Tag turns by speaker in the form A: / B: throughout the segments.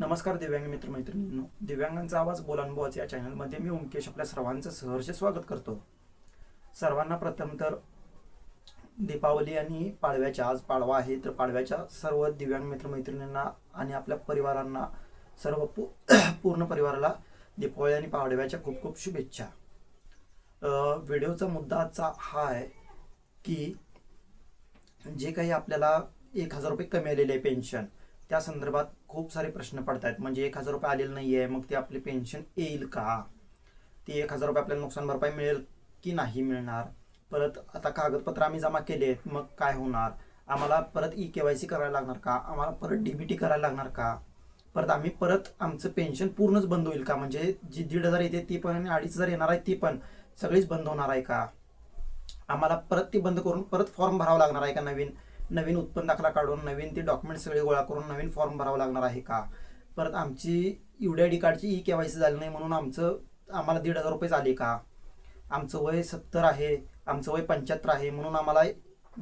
A: नमस्कार दिव्यांग मित्र मैत्रिणींनो दिव्यांगांचा आवाज बोलानुभवाच या चॅनलमध्ये मी ओमकेश आपल्या सर्वांचं सहर्ष स्वागत करतो. सर्वांना प्रथम तर दीपावली आणि पाडव्याच्या आज पाडवा आहे. तर पाडव्याच्या सर्व दिव्यांग मित्र मैत्रिणींना आणि आपल्या परिवारांना सर्व पू पूर्ण परिवाराला दीपावली आणि पाडव्याच्या खूप खूप शुभेच्छा. व्हिडिओचा मुद्दा आजचा हा आहे की जे काही आपल्याला एक हजार रुपये कमी आलेले आहे पेन्शन त्या संदर्भात खूप सारे प्रश्न पडत आहेत म्हणजे एक हजार रुपये आलेले नाही आहे मग ते आपली पेन्शन येईल का? ती एक हजार रुपये आपल्याला नुकसान भरपाई मिळेल की नाही मिळणार? परत आता कागदपत्र आम्ही जमा केले आहेत मग काय होणार? आम्हाला परत ई के वाय सी करायला लागणार का? आम्हाला परत डी बी टी करायला लागणार का? परत आम्ही परत आमचं पेन्शन पूर्णच बंद होईल का? म्हणजे जी दीड हजार येते ती पण आणि अडीच हजार येणार आहे ती पण सगळीच बंद होणार आहे का? आम्हाला परत ती बंद करून परत फॉर्म भरावा लागणार आहे का नवीन? नवीन उत्पन्न दाखला काढून नवीन ते डॉक्युमेंट सगळे गोळा करून नवीन फॉर्म भरावा लागणार आहे का? परत आमची युडी आय डी कार्डची ई के वाय सी झाली नाही म्हणून आमचं आम्हाला दीड हजार रुपये झाले का? आमचं वय सत्तर आहे आमचं वय पंच्याहत्तर आहे म्हणून आम्हाला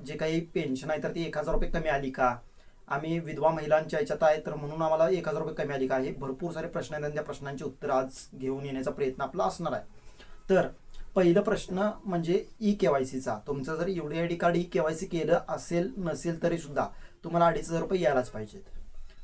A: जे काही पेन्शन आहे तर ती एक हजार रुपये कमी आली का? आम्ही विधवा महिलांच्या याच्यात आहे तर म्हणून आम्हाला एक हजार रुपये कमी आली का? हे भरपूर सारे प्रश्न आहेत आणि त्या प्रश्नांची उत्तर आज घेऊन येण्याचा प्रयत्न आपला असणार आहे. तर पहिलं प्रश्न म्हणजे ई के वाय सीचा. तुमचं जर U D I D card E K Y C केलं असेल नसेल तरी सुद्धा तुम्हाला अडीच हजार रुपये यायलाच पाहिजेत.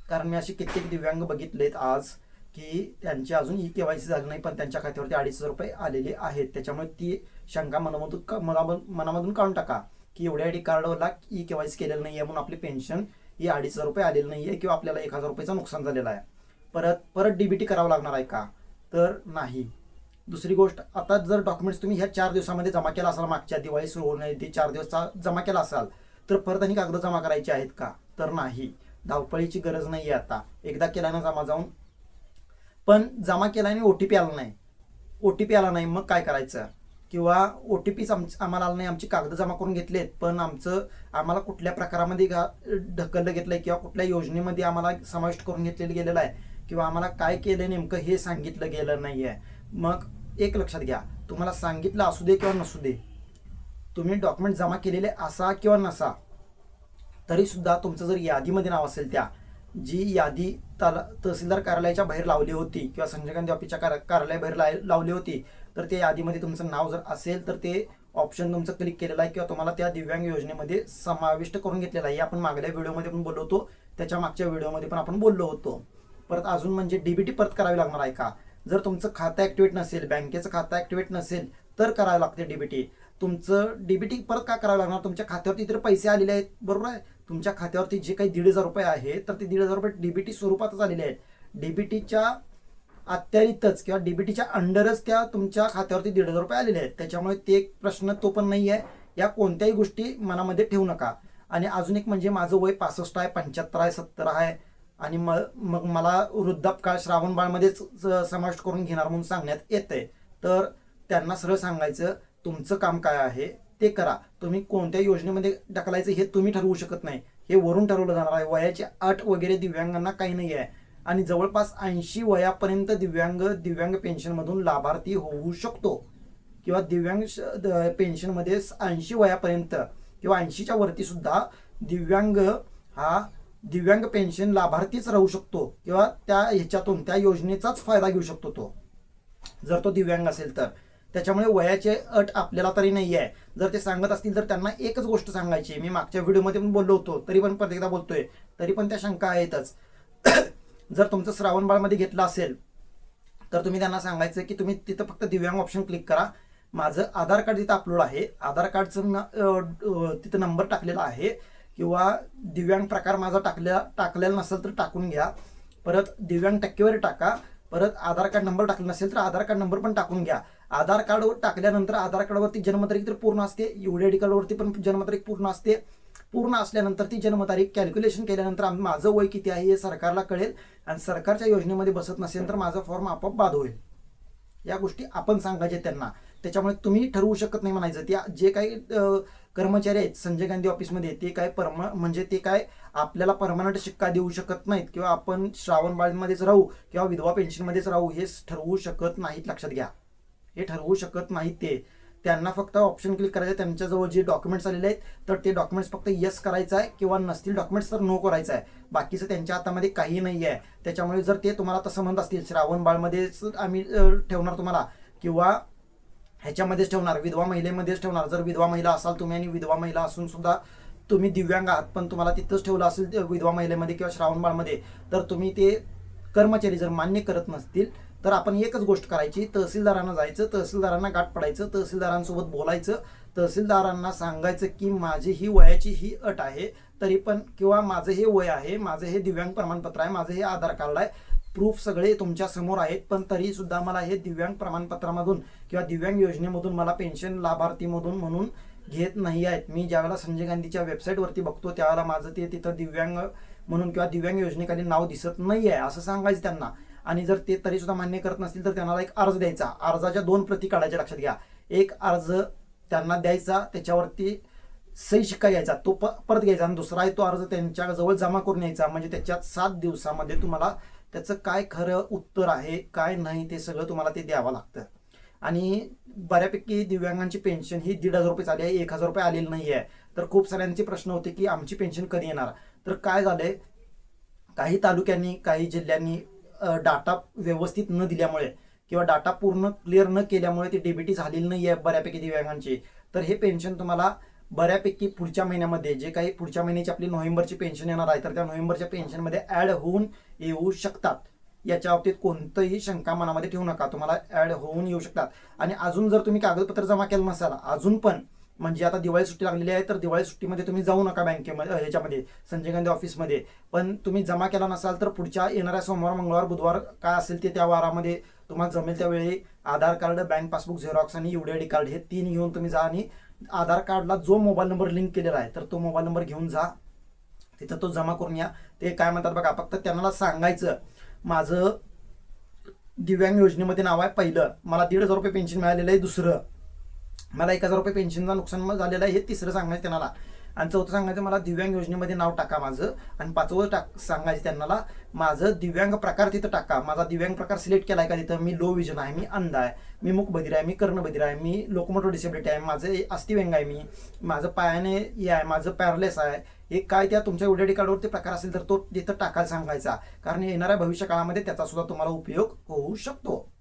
A: कारण मी असे कित्येक दिव्यांग बघितलेत आज की त्यांची अजून ई के वाय सी झाली नाही पण त्यांच्या खात्यावरती अडीच हजार रुपये आलेले आहेत. त्याच्यामुळे ती शंका मनामधून मनामधून काढून टाका की एवढ्या आय डी कार्डला ई के वाय सी केलेलं नाही आहे म्हणून आपली पेन्शन ही अडीच हजार रुपये आलेली नाही आहे किंवा आपल्याला एक हजार रुपयाचं नुकसान झालेलं आहे. परत परत डीबीटी करावं लागणार आहे का? तर नाही. दुसरी गोष्ट आता जर डॉक्युमेंट्स तुम्ही ह्या चार दिवसामध्ये जमा केला असाल मागच्या दिवाळी सुरू होण्याआधी चार दिवसचा जमा केला असाल तर परत आणि कागद जमा करायचे आहेत का? तर नाही. धावपळीची गरज नाही आहे आता. एकदा केल्यानं जमा जाऊन पण जमा केल्याने आणि ओ टी पी आला नाही. ओ टी पी आला नाही मग काय करायचं? किंवा ओ टी पीच आम्हाला आला नाही आमची कागद जमा करून घेतलेत पण आमचं आम्हाला कुठल्या प्रकारामध्ये गा ढकललं घेतलं आहे किंवा कुठल्या योजनेमध्ये आम्हाला समाविष्ट करून घेतलेलं गेलेलं आहे? किंवा आम्हाला काय केलं नेमकं हे सांगितलं गेलं नाही आहे मग एक लक्षात घ्या. तुम्हाला सांगितलं असू दे किंवा नसू दे तुम्ही डॉक्युमेंट जमा केलेले असा किंवा नसा तरीसुद्धा तुमचं जर यादीमध्ये नाव असेल त्या जी यादी तला तहसीलदार कार्यालयाच्या बाहेर लावली होती किंवा संजय गांधी ऑफिसच्या कार कार्यालयाबाहेर लाय लावली होती तर त्या यादीमध्ये तुमचं नाव जर असेल तर ते ऑप्शन तुमचं क्लिक केलेलं आहे किंवा तुम्हाला त्या दिव्यांग योजनेमध्ये समाविष्ट करून घेतलेलं आहे. हे आपण मागल्या व्हिडिओमध्ये पण बोललो होतो त्याच्या मागच्या व्हिडिओमध्ये पण आपण बोललो होतो. परत अजून म्हणजे डीबीटी परत करावी लागणार आहे का? जर तुमचं खातं ॲक्टिवेट नसेल बँकेचं खातं ॲक्टिवेट नसेल तर करावं लागते डीबीटी तुमचं डीबीटी परत का करावं लागणार? तुमच्या खात्यावरती तर पैसे आलेले आहेत. बरोबर आहे? तुमच्या खात्यावरती जे काही दीड हजार रुपये आहे तर ते दीड हजार रुपये डीबीटी स्वरूपातच आलेले आहेत. डीबीटीच्या अत्यारितच किंवा डीबीटीच्या अंडरच त्या तुमच्या खात्यावरती दीड हजार रुपये आलेले आहेत. त्याच्यामुळे ते एक प्रश्न तो पण नाही आहे. या कोणत्याही गोष्टी मनामध्ये ठेवू नका. आणि अजून एक म्हणजे माझं वय पासष्ट आहे पंच्याहत्तर आहे सत्तर आहे. आणि मग मला वृद्धापकाळ श्रावणबाळमध्येच स- समाविष्ट करून घेणार म्हणून सांगण्यात येते तर त्यांना सरळ सांगायचं तुमचं काम काय आहे ते करा. तुम्ही कोणत्या योजनेमध्ये ढकलायचं हे तुम्ही ठरवू शकत नाही. हे वरून ठरवलं जाणार आहे. वयाची अट वगैरे दिव्यांगांना काही नाही आहे. आणि जवळपास ऐंशी वयापर्यंत दिव्यांग दिव्यांग पेन्शनमधून लाभार्थी होऊ शकतो. किंवा दिव्यांग श- द- पेन्शनमध्ये ऐंशी वयापर्यंत किंवा ऐंशीच्या वरती सुद्धा दिव्यांग हा दिव्यांग पेन्शन लाभार्थीच राहू शकतो किंवा त्या ह्याच्यातून त्या योजनेचाच फायदा घेऊ शकतो तो. जर तो दिव्यांग असेल तर. त्याच्यामुळे वयाचे अट आपल्याला तरी नाही आहे जर ते सांगत असतील तर त्यांना एकच गोष्ट सांगायची. मी मागच्या व्हिडिओमध्ये पण बोललो होतो तरी पण प्रत्येकदा बोलतोय तरी पण त्या शंका आहेतच. जर तुमचं श्रावणबाळमध्ये घेतलं असेल तर तुम्ही त्यांना सांगायचं की तुम्ही तिथं फक्त दिव्यांग ऑप्शन क्लिक करा. माझं आधार कार्ड तिथं अपलोड आहे. आधार कार्डचं न तिथं नंबर टाकलेला आहे. किंवा दिव्यांग प्रकार माझा टाकल्या टाकलेला नसेल तर टाकून घ्या. परत दिव्यांग टक्केवारी टाका. परत आधार कार्ड नंबर टाकला नसेल तर आधार कार्ड नंबर पण टाकून घ्या. आधार कार्डवर टाकल्यानंतर आधार कार्डवरती जन्मतारीख तर पूर्ण असते. युडी आय डी कार्डवरती पण जन्मतारीख पूर्ण असते. पूर्ण असल्यानंतर ती जन्मतारीख कॅल्क्युलेशन केल्यानंतर आम्ही माझं वय किती आहे हे सरकारला कळेल. आणि सरकारच्या योजनेमध्ये बसत नसेल तर माझा फॉर्म आपोआप बाद होईल. या गोष्टी आपण सांगायचे त्यांना. त्याच्यामुळे तुम्ही ठरवू शकत नाही म्हणायचं. त्या जे काही कर्मचारी आहेत संजय गांधी ऑफिसमध्ये ते काय परम म्हणजे ते काय आपल्याला परमनंट शिक्का देऊ शकत नाहीत किंवा आपण श्रावणबाळमध्येच राहू किंवा विधवा पेन्शनमध्येच राहू हे ठरवू शकत नाहीत लक्षात घ्या. हे ठरवू शकत नाहीत ते. त्यांना फक्त ऑप्शन क्लिक करायचं त्यांच्याजवळ जे डॉक्युमेंट्स आलेले आहेत तर ते डॉक्युमेंट्स फक्त येस करायचं आहे किंवा नसतील डॉक्युमेंट्स तर नो करायचं आहे. बाकीचं त्यांच्या हातामध्ये काही नाही आहे. त्याच्यामुळे जर ते तुम्हाला तसं म्हणत असतील श्रावण बाळमध्येच आम्ही ठेवणार तुम्हाला किंवा ह्याच्यामध्येच ठेवणार विधवा महिलेमध्येच ठेवणार. जर विधवा महिला असाल तुम्ही आणि विधवा महिला असून सुद्धा तुम्ही दिव्यांग आहात पण तुम्हाला तिथंच ठेवलं असेल ते विधवा महिलेमध्ये किंवा श्रावणबाळमध्ये तर तुम्ही ते कर्मचारी जर मान्य करत नसतील तर आपण एकच गोष्ट करायची तहसीलदारांना जायचं तहसीलदारांना गाठ पडायचं तहसीलदारांसोबत बोलायचं तहसीलदारांना सांगायचं की माझी ही वयाची ही अट आहे तरी पण किंवा माझं हे वय आहे माझं हे दिव्यांग प्रमाणपत्र आहे माझं हे आधार कार्ड आहे प्रूफ सगळे तुमच्यासमोर आहेत पण तरी सुद्धा मला हे दिव्यांग प्रमाणपत्रामधून किंवा दिव्यांग योजनेमधून मला पेन्शन लाभार्थीमधून म्हणून घेत नाही आहेत. मी ज्यावेळेला संजय गांधीच्या वेबसाईटवरती बघतो त्यावेळेला माझं ते तिथं दिव्यांग म्हणून किंवा दिव्यांग योजनेखाली नाव दिसत नाही आहे असं सांगायचं त्यांना. आणि जर ते तरी सुद्धा मान्य करत नसतील तर त्यांना एक अर्ज द्यायचा. अर्जाच्या दोन प्रती काढायच्या लक्षात घ्या. एक अर्ज त्यांना द्यायचा त्याच्यावरती सही शिक्का घ्यायचा तो प परत घ्यायचा. आणि दुसरा आहे तो अर्ज त्यांच्याजवळ जमा करून यायचा. म्हणजे त्याच्यात सात दिवसामध्ये तुम्हाला त्याचं काय खरं उत्तर आहे काय नाही ते सगळं तुम्हाला ते द्यावं लागतं. आणि बऱ्यापैकी दिव्यांगांची पेन्शन ही दीड हजार रुपये झाली आहे एक हजार रुपये आलेली नाही आहे तर खूप साऱ्यांचे प्रश्न होते की आमची पेन्शन कधी येणार? तर काय झालंय? काही तालुक्यांनी काही जिल्ह्यांनी डाटा व्यवस्थित न दिल्यामुळे किंवा डाटा पूर्ण क्लिअर न केल्यामुळे ती डीबीटी झालेली नाही आहे बऱ्यापैकी दिव्यांगांची. तर हे पेन्शन तुम्हाला बऱ्यापैकी पुढच्या महिन्यामध्ये जे काही पुढच्या महिन्याची आपली नोव्हेंबरची पेन्शन येणार आहे तर त्या नोव्हेंबरच्या पेन्शनमध्ये ॲड होऊन येऊ शकतात. याच्या बाबतीत कोणतंही शंका मनामध्ये ठेवू नका. तुम्हाला ॲड होऊन येऊ शकतात. आणि अजून जर तुम्ही कागदपत्र जमा केलं नसाल अजून पण म्हणजे आता दिवाळी सुट्टी लागलेली आहे तर दिवाळी सुट्टीमध्ये तुम्ही जाऊ नका बँकेमध्ये ह्याच्यामध्ये संजय गांधी ऑफिसमध्ये. पण तुम्ही जमा केला नसाल तर पुढच्या येणाऱ्या सोमवार मंगळवार बुधवार काय असेल ते त्या वारामध्ये तुम्हाला जमेल त्यावेळी Aadhaar card bank passbook xerox आणि युडीआयडी कार्ड हे तीन घेऊन तुम्ही जा आणि आधार कार्डला जो मोबाईल नंबर लिंक केलेला आहे तर तो मोबाईल नंबर घेऊन जा. तिथं तो जमा करून या. ते काय म्हणतात बघा फक्त त्यांना सांगायचं माझं दिव्यांग योजनेमध्ये नाव आहे पहिलं. मला दीड हजार रुपये पेन्शन मिळालेलं आहे दुसरं. मला एक हजार रुपये पेन्शनचं नुकसान झालेलं आहे हे तिसरं सांगायचं त्यांना. आणि चौथं सांगायचं मला दिव्यांग योजनेमध्ये नाव टाका माझं. आणि पाचवं टाक सांगायचं त्यांना माझं दिव्यांग प्रकार तिथं टाका. माझा दिव्यांग प्रकार सिलेक्ट केलाय का तिथं? मी लो विजन आहे मी अंध आहे मी मुखबधीर आहे मी कर्णबधीर आहे मी लोकोमोटो डिसेबिलिटी आहे माझं अस्थिव्यंग आहे मी माझं पायाने हे आहे माझं पॅरलेस आहे. हे काय त्या तुमच्या युडेडी कार्डवरती प्रकार असेल तर तो तिथं टाकायला सांगायचा. कारण येणाऱ्या भविष्य काळामध्ये त्याचा सुद्धा तुम्हाला उपयोग होऊ शकतो.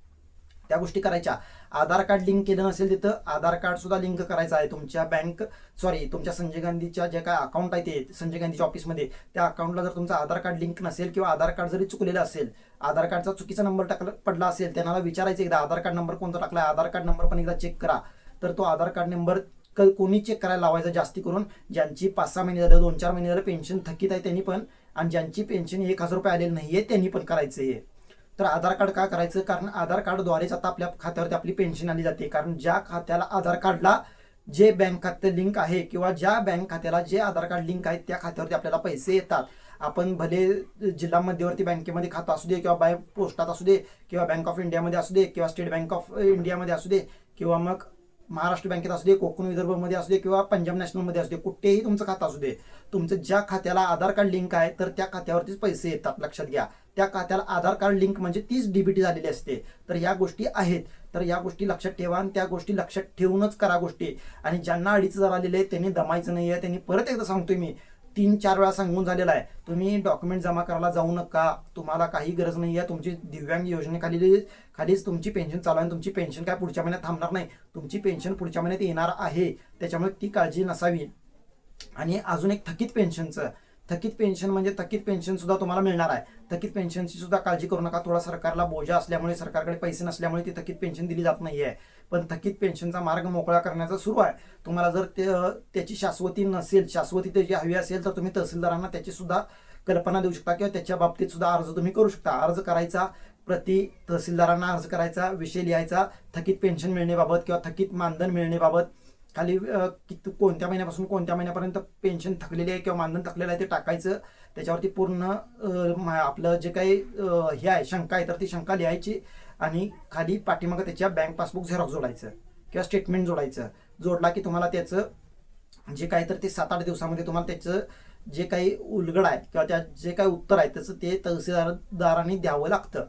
A: त्या गोष्टी करायच्या. आधार कार्ड लिंक केलं नसेल तिथं आधार कार्ड सुद्धा लिंक करायचं आहे तुमच्या बँक सॉरी तुमच्या संजय गांधीच्या जे काय अकाउंट आहे ते संजय गांधीच्या ऑफिसमध्ये त्या अकाउंटला जर तुमचं आधार कार्ड लिंक नसेल किंवा आधार कार्ड जरी चुकलेलं असेल आधार कार्डचा चुकीचा नंबर टाकला पडला असेल त्यांना विचारायचं एकदा आधार कार्ड नंबर कोणता टाकला आधार कार्ड नंबर पण एकदा चेक करा. तर तो आधार कार्ड नंबर कोणी चेक करायला लावायचा जास्ती करून ज्यांची पाच सहा महिने झालं दोन चार महिने झालं पेन्शन थकीत आहे त्यांनी पण आणि ज्यांची पेन्शन एक हजार रुपये आलेली नाहीये त्यांनी पण करायचं आहे तर आधार कार्ड का करायचं? कारण आधार कार्डद्वारेच आता आपल्या खात्यावरती आपली पेन्शन आली जाते. कारण ज्या खात्याला आधार कार्डला जे बँक खाते लिंक आहे किंवा ज्या बँक खात्याला जे आधार कार्ड लिंक आहे त्या खात्यावरती आपल्याला पैसे येतात. आपण भले जिल्हा मध्यवर्ती बँकेमध्ये खातं असू दे किंवा बाय पोस्टात असू दे किंवा बँक ऑफ इंडियामध्ये असू दे किंवा स्टेट बँक ऑफ इंडियामध्ये असू दे किंवा मग महाराष्ट्र बँकेत असू दे कोकण विदर्भमध्ये असू दे किंवा पंजाब नॅशनलमध्ये असू दे कुठेही तुमचं खातं असू दे तुमचं ज्या खात्याला आधार कार्ड लिंक आहे तर त्या खात्यावरतीच पैसे येतात लक्षात घ्या. त्या खात्याला आधार कार्ड लिंक म्हणजे तीच डीबीटी झालेली असते. तर या गोष्टी आहेत. तर या गोष्टी लक्षात ठेवा आणि त्या गोष्टी लक्षात ठेवूनच करा गोष्टी. आणि ज्यांना अडीच जर आलेले आहेत त्यांनी दमायचं नाही आहे त्यांनी परत एकदा सांगतोय मी तीन चार वेळा सांगून झालेला आहे. तुम्ही डॉक्युमेंट जमा करायला जाऊ नका. तुम्हाला काही गरज नाही आहे. तुमची दिव्यांग योजनेखाली खालीच तुमची पेन्शन चालू आहे. तुमची पेन्शन काय पुढच्या महिन्यात थांबणार नाही. तुमची पेन्शन पुढच्या महिन्यात येणार आहे. त्याच्यामुळे ती काळजी नसावी. आणि अजून एक थकीत पेन्शनचं थकीत पेन्शन म्हणजे थकीत पेन्शन सुद्धा तुम्हाला मिळणार आहे. थकीत पेन्शनची सुद्धा काळजी करू नका. थोडा सरकारला बोजा असल्यामुळे सरकारकडे पैसे नसल्यामुळे ती थकीत पेन्शन दिली जात नाही आहे पण थकीत पेन्शनचा मार्ग मोकळा करण्याचा सुरू आहे. तुम्हाला जर ते त्याची शाश्वती नसेल शाश्वती त्याची हवी असेल तर तुम्ही तहसीलदारांना त्याची सुद्धा कल्पना देऊ शकता किंवा त्याच्या बाबतीत सुद्धा अर्ज तुम्ही करू शकता. अर्ज करायचा प्रति तहसीलदारांना अर्ज करायचा विषय लिहायचा. थकीत पेन्शन मिळण्याबाबत किंवा थकीत मानधन मिळण्याबाबत खाली किती कोणत्या महिन्यापासून कोणत्या महिन्यापर्यंत पेन्शन थकलेली आहे किंवा मानधन थकलेलं आहे ते टाकायचं. त्याच्यावरती पूर्ण आपलं जे काही हे आहे शंका आहे तर ती शंका लिहायची आणि खाली पाठीमागं त्याच्या बँक पासबुक झेरॉक्स जोडायचं किंवा स्टेटमेंट जोडायचं. जोडला की तुम्हाला त्याचं जे काही तर ते सात आठ दिवसामध्ये तुम्हाला त्याचं जे काही उलगड आहे किंवा त्या जे काही उत्तर आहे त्याचं ते तहसीलदारांनी द्यावं लागतं.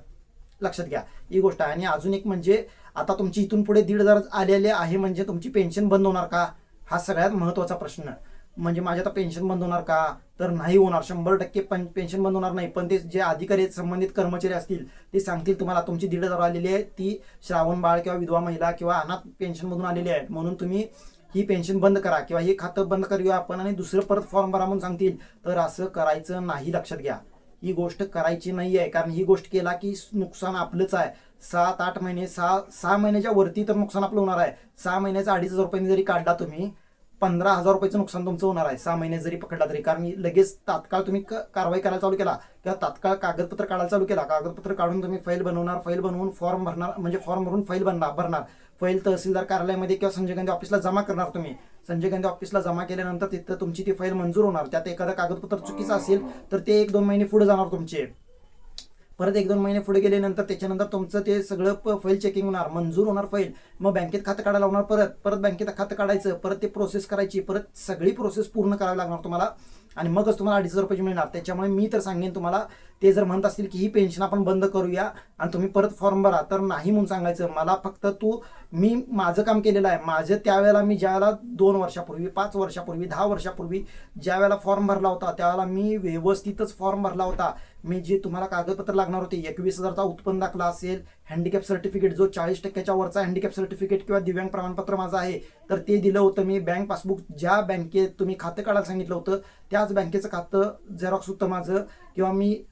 A: लक्षात घ्या. ही गोष्ट आहे. आणि अजून एक म्हणजे आता तुमची इथून पुढे दीड हजार आलेले आहे म्हणजे तुमची पेन्शन बंद होणार का? हा सगळ्यात महत्त्वाचा प्रश्न. म्हणजे माझे आता पेन्शन बंद होणार का? तर नाही होणार. शंभर टक्के पण पेन्शन बंद होणार नाही. पण ते जे अधिकारी संबंधित कर्मचारी असतील ते सांगतील तुम्हाला तुमची दीड हजार आलेली आहे. ती श्रावण बाळ किंवा विधवा महिला किंवा अनाथ पेन्शनमधून आलेली आहे म्हणून तुम्ही ही पेन्शन बंद करा किंवा हे खातं बंद करूया आपण आणि दुसरं परत फॉर्म भरा म्हणून सांगतील. तर असं करायचं नाही. लक्षात घ्या. ही गोष्ट करायची नाही आहे कारण ही गोष्ट केला की नुकसान आपलंच आहे. सात आठ महिने सहा सहा महिन्याच्या वरती तर नुकसान आपलं होणार आहे. सहा महिन्याचा अडीच हजार रुपयांनी जरी काढला तुम्ही पंधरा हजार रुपयाचं नुकसान तुमचं होणार आहे. सहा महिने जरी पकडला तरी. कारण लगेच तात्काळ तुम्ही क- कारवाई करायला चालू केला. किंवा तात्काळ कागदपत्र काढायला चालू केला. कागदपत्र काढून तुम्ही फाईल बनवणार फाईल बनवून फॉर्म भरणार म्हणजे फॉर्म भरून फाईल बनणार भरणार. फाईल तहसीलदार कार्यालयामध्ये किंवा संजय गांधी ऑफिसला जमा करणार तुम्ही. संजय गांधी ऑफिसला जमा केल्यानंतर तिथं तुमची ती फाईल मंजूर होणार. त्यात एखादं कागदपत्र चुकीचं असेल तर ते एक दोन महिने पुढे जाणार तुमचे. परत एक दोन महिने पुढे गेल्यानंतर त्याच्यानंतर तुमचं ते सगळं फाईल चेकिंग होणार मंजूर होणार फाईल मग बँकेत खातं काढायला होणार परत. परत बँकेत खातं काढायचं परत ते प्रोसेस करायची परत सगळी प्रोसेस पूर्ण करावी लागणार तुम्हाला. आणि मगच तुम्हाला अडीच हजार रुपये मिळणार. त्याच्यामुळे मी तर सांगेन तुम्हाला ते जर म्हणत असतील की ही पेन्शन आपण बंद करूया आणि तुम्ही परत फॉर्म भरा तर नाही म्हणून सांगायचं. मला फक्त तू मी माझं काम केलेलं आहे. माझं त्यावेळेला मी ज्यावेळेला दोन वर्षापूर्वी पाच वर्षापूर्वी दहा वर्षापूर्वी ज्या वेळेला फॉर्म भरला होता त्यावेळेला मी व्यवस्थितच फॉर्म भरला होता. मी जे तुम्हाला कागदपत्र लागणार होते एकवीस हजारचा उत्पन्न दाखला असेल हँडिकॅप सर्टिफिकेट जो चाळीस टक्क्याच्या वरचा हँडिकॅप सर्टिफिकेट किंवा दिव्यांग प्रमाणपत्र माझं आहे तर ते दिलं होतं मी. बँक पासबुक ज्या बँकेत तुम्ही खातं काढायला सांगितलं होतं त्याच बँकेचं खातं झेरॉक्स होतं माझं किंवा मी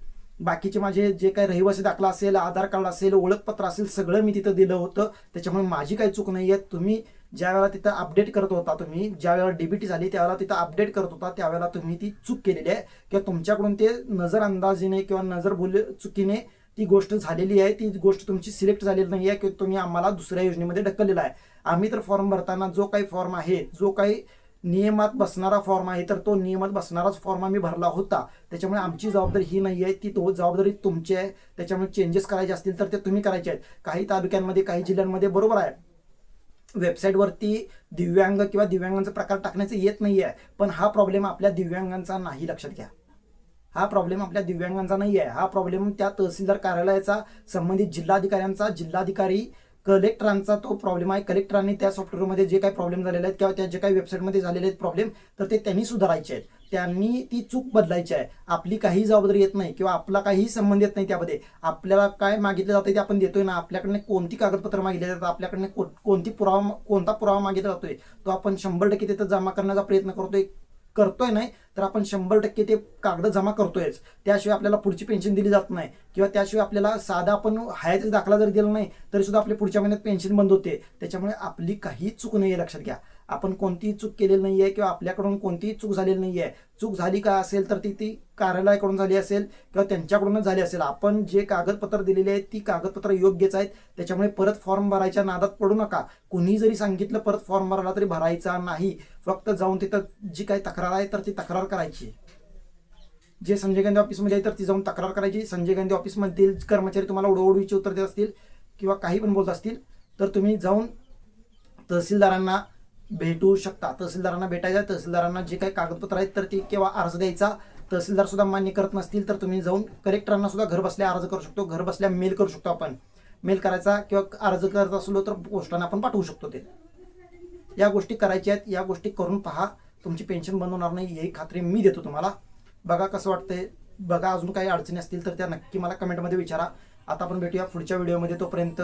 A: बाकीचे माझे जे काही रहिवासी दाखला असेल आधार कार्ड असेल ओळखपत्र असेल सगळं मी तिथं दिलं होतं. त्याच्यामुळे माझी काही चूक नाही आहे तुम्ही ज्या वेळेला तिथं अपडेट करत होता तुम्ही ज्या वेळेला डीबीटी झाली त्यावेळेला तिथं अपडेट करत होता त्यावेळेला तुम्ही ती चूक केलेली आहे. किंवा तुमच्याकडून ते नजर अंदाजीने किंवा नजर बोल चुकीने ती गोष्ट झालेली आहे. ती गोष्ट तुमची सिलेक्ट झालेली नाही आहे किंवा तुम्ही आम्हाला दुसऱ्या योजनेमध्ये ढकललेला आहे. आम्ही तर फॉर्म भरताना जो काही फॉर्म आहे जो काही नियमात बसणारा फॉर्म आहे तर तो नियमात बसणाराच फॉर्म आम्ही भरला होता. त्याच्यामुळे आमची जबाबदारी ही नाही आहे ती तो जबाबदारी तुमची आहे. त्याच्यामुळे चेंजेस करायचे असतील तर ते तुम्ही करायचे आहेत. काही तालुक्यांमध्ये काही जिल्ह्यांमध्ये बरोबर आहे. वेबसाईटवरती दिव्यांग किंवा दिव्यांगांचा प्रकार टाकण्याचं येत नाही आहे पण हा प्रॉब्लेम आपल्या दिव्यांगांचा नाही लक्षात घ्या. हा प्रॉब्लेम आपल्या दिव्यांगांचा नाही आहे हा प्रॉब्लेम त्या तहसीलदार कार्यालयाचा संबंधित जिल्हाधिकाऱ्यांचा जिल्हाधिकारी कलेक्टरांचा तो प्रॉब्लेम आहे. कलेक्टरांनी त्या सॉफ्टवेअरमध्ये जे काही प्रॉब्लेम झालेले आहेत किंवा त्या जे काही वेबसाईटमध्ये झालेले आहेत प्रॉब्लेम तर ते त्यांनी सुधारायचे आहेत. त्यांनी ती चूक बदलायची आहे. आपली काही जबाबदारी येत नाही किंवा आपला काही संबंध येत नाही त्यामध्ये. आपल्याला काय मागितलं जातं ते आपण देतोय ना. आपल्याकडनं कोणती कागदपत्र मागितली जातात? आपल्याकडनं कोणती पुरावा कोणता पुरावा मागितला जातोय? तो आपण शंभर टक्के तिथं जमा करण्याचा प्रयत्न करतोय. करतोय नाही तर आपण शंभर टक्के ते कागद जमा करतोयच. त्याशिवाय आपल्याला पुढची पेन्शन दिली जात नाही. किंवा त्याशिवाय आपल्याला साधा आपण हयाचा दाखला जरी दिला नाही तरी सुद्धा आपली पुढच्या महिन्यात पेन्शन बंद होते. त्याच्यामुळे आपली काही चूक नाही आहे लक्षात घ्या. आपण कोणतीही चूक केलेली नाही आहे किंवा आपल्याकडून कोणतीही चूक झालेली नाही आहे चूक झाली का असेल तर ती ती कार्यालयाकडून झाली असेल किंवा त्यांच्याकडूनच झाली असेल. आपण जे कागदपत्र दिलेली आहेत ती कागदपत्र योग्यच आहेत. त्याच्यामुळे परत फॉर्म भरायच्या नादात पडू नका. कुणी जरी सांगितलं परत फॉर्म भरायला तरी भरायचा नाही. फक्त जाऊन तिथं जी काही तक्रार आहे तर ती तक्रार करायची. जे संजय गांधी ऑफिसमध्ये आहे तर ती जाऊन तक्रार करायची. संजय गांधी ऑफिसमधील कर्मचारी तुम्हाला ओढवडीचे उत्तर देत असतील किंवा काही पण बोलत असतील तर तुम्ही जाऊन तहसीलदारांना भेटू शकता. तहसीलदारांना भेटायचं तहसीलदारांना जे काही कागदपत्र आहेत तर ते किंवा अर्ज द्यायचा? तहसीलदार सुद्धा मान्य करत नसतील तर तुम्ही जाऊन कलेक्टरांना सुद्धा घर बसल्या अर्ज करू शकतो. घर बसल्या मेल करू शकतो आपण. मेल करायचा किंवा अर्ज करत असलो तर पोस्टाने आपण पाठवू शकतो ते. या गोष्टी करायच्या आहेत. या गोष्टी करून पहा. तुमची पेन्शन बंद होणार नाही ही खात्री मी देतो तुम्हाला. बघा कसं वाटतंय. बघा अजून काही अडचणी असतील तर त्या नक्की मला कमेंटमध्ये विचारा. आता आपण भेटूया पुढच्या व्हिडिओमध्ये तोपर्यंत.